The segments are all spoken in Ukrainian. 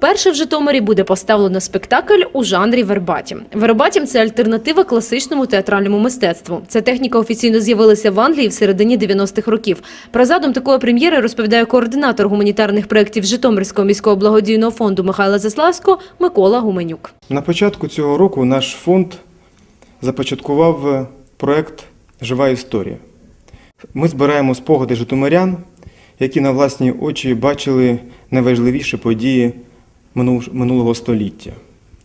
Перше в Житомирі буде поставлено спектакль у жанрі вербатім. Вербатім – це альтернатива класичному театральному мистецтву. Ця техніка офіційно з'явилася в Англії в середині 90-х років. Про задум такої прем'єри розповідає координатор гуманітарних проєктів Житомирського міського благодійного фонду Михайла Заславського Микола Гуменюк. На початку цього року наш фонд започаткував проект Жива історія. Ми збираємо спогади житомирян, які на власні очі бачили найважливіші події минулого століття.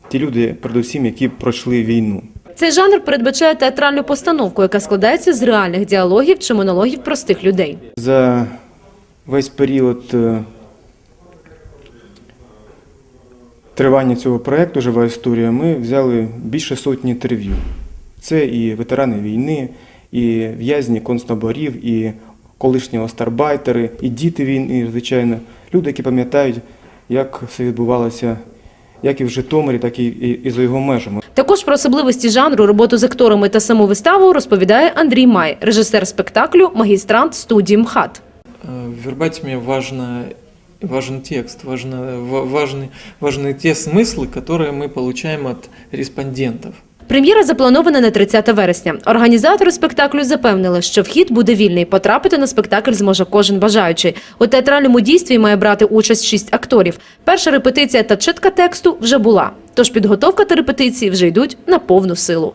Ті люди, передусім, які пройшли війну. Цей жанр передбачає театральну постановку, яка складається з реальних діалогів чи монологів простих людей. За весь період е, тривання цього проєкту Жива історія ми взяли більше сотні інтерв'ю. Це і ветерани війни, і в'язні концтаборів, і колишні остарбайтери, і діти війни, звичайно, люди, які пам'ятають, як все відбувалося як і в Житомирі, так і, і, і за його межами. Також про особливості жанру, роботу з акторами та саму виставу розповідає Андрій Май, режисер спектаклю, магістрант студії МХАТ. Э, В вербатиме важно, важен текст, важно, ва- важны, важны те смыслы, которые мы получаем от респондентов. Прем'єра запланована на 30 вересня. Організатори спектаклю запевнили, що вхід буде вільний. Потрапити на спектакль зможе кожен бажаючий. У театральному дійстві має брати участь шість акторів. Перша репетиція та читка тексту вже була. Тож підготовка та репетиції вже йдуть на повну силу.